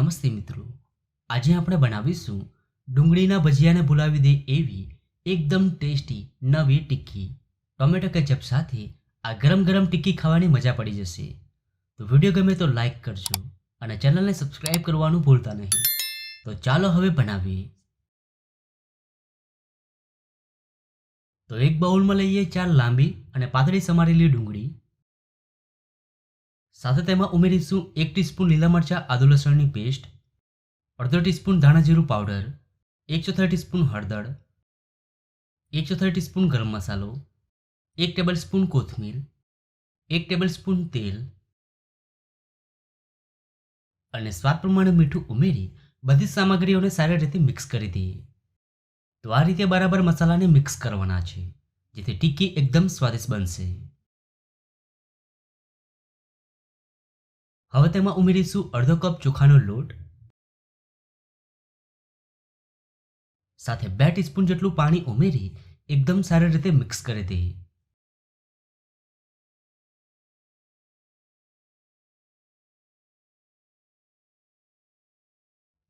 નમસ્તે મિત્રો. આજે આપણે બનાવીશું ડુંગળીના ભજીયાને ભૂલાવી દે એવી એકદમ ટેસ્ટી નવી ટિક્કી. ટોમેટો કેચપ સાથે આ ગરમ ગરમ ટિક્કી ખાવાની મજા પડી જશે. તો વીડિયો ગમે તો લાઈક કરજો અને ચેનલને સબસ્ક્રાઇબ કરવાનું ભૂલતા નહીં. તો ચાલો હવે બનાવીએ. તો એક બાઉલમાં લઈએ ચાર લાંબી અને પાતળી સમારેલી ડુંગળી. સાથે તેમાં ઉમેરીશું એક ટીસ્પૂન લીલા મરચાં, આદુ લસણની પેસ્ટ, અડધો ટીસ્પૂન ધાણા જીરું પાવડર, એક ચોથાઈ ટીસ્પૂન હળદર, એક ચોથાઈ ટીસ્પૂન ગરમ મસાલો, એક ટેબલ સ્પૂન કોથમીર, એક ટેબલ સ્પૂન તેલ અને સ્વાદ પ્રમાણે મીઠું ઉમેરી બધી સામગ્રીઓને સારી રીતે મિક્સ કરી દઈએ. તો આ રીતે બરાબર મસાલાને મિક્સ કરવાના છે, જેથી ટીકી એકદમ સ્વાદિષ્ટ બનશે. હવે તેમાં ઉમેરીશું અડધો કપ ચોખાનો લોટ, સાથે બે ટીસ્પૂન જેટલું પાણી ઉમેરી એકદમ સારી રીતે મિક્સ કરી દઈએ.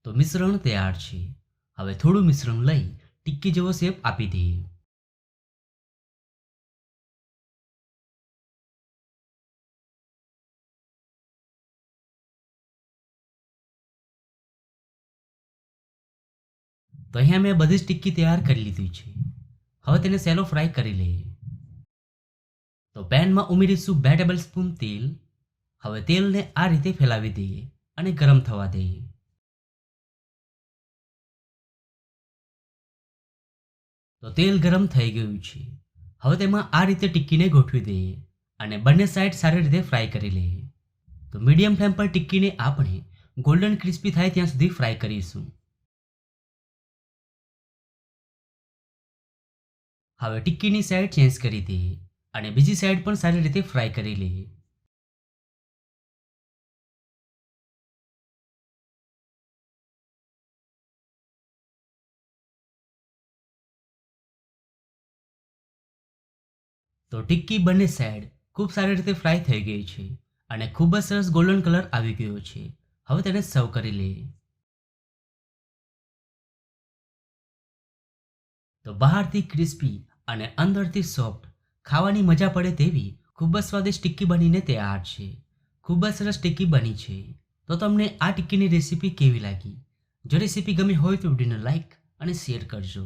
તો મિશ્રણ તૈયાર છે. હવે થોડું મિશ્રણ લઈ ટિક્કી જેવો શેપ આપી દઈએ. તો અહીંયા મેં બધી જ ટિક્કી તૈયાર કરી લીધી છે. હવે તેને સેલો ફ્રાય કરી લઈએ. તો પેનમાં ઉમેરીશું બે ટેબલ સ્પૂન તેલ. હવે તેલને આ રીતે ફેલાવી દઈએ અને ગરમ થવા દઈએ. તો તેલ ગરમ થઈ ગયું છે. હવે તેમાં આ રીતે ટિક્કીને ગોઠવી દઈએ અને બંને સાઈડ સારી રીતે ફ્રાય કરી લઈએ. તો મીડિયમ ફ્લેમ પર ટિક્કીને આપણે ગોલ્ડન ક્રિસ્પી થાય ત્યાં સુધી ફ્રાય કરીશું. હવે ટિક્કીની સાઈડ ચેન્જ કરી દઈએ અને બીજી સાઈડ પણ સારી રીતે ફ્રાય કરી લઈએ તો ટિક્કી બંને સાઈડ ખૂબ સારી રીતે ફ્રાય થઈ ગઈ છે અને ખૂબ જ સરસ ગોલ્ડન કલર આવી ગયો છે. હવે તેને સર્વ કરી લઈએ તો બહારથી ક્રિસ્પી અને અંદરથી સોફ્ટ ખાવાની મજા પડે તેવી ખૂબ જ સ્વાદિષ્ટ ટિક્કી બનીને તૈયાર છે. ખૂબ જ સરસ ટિક્કી બની છે. તો તમને આ ટિક્કીની રેસીપી કેવી લાગી? જો રેસીપી ગમી હોય તો વિડીયોને લાઈક અને શેર કરજો.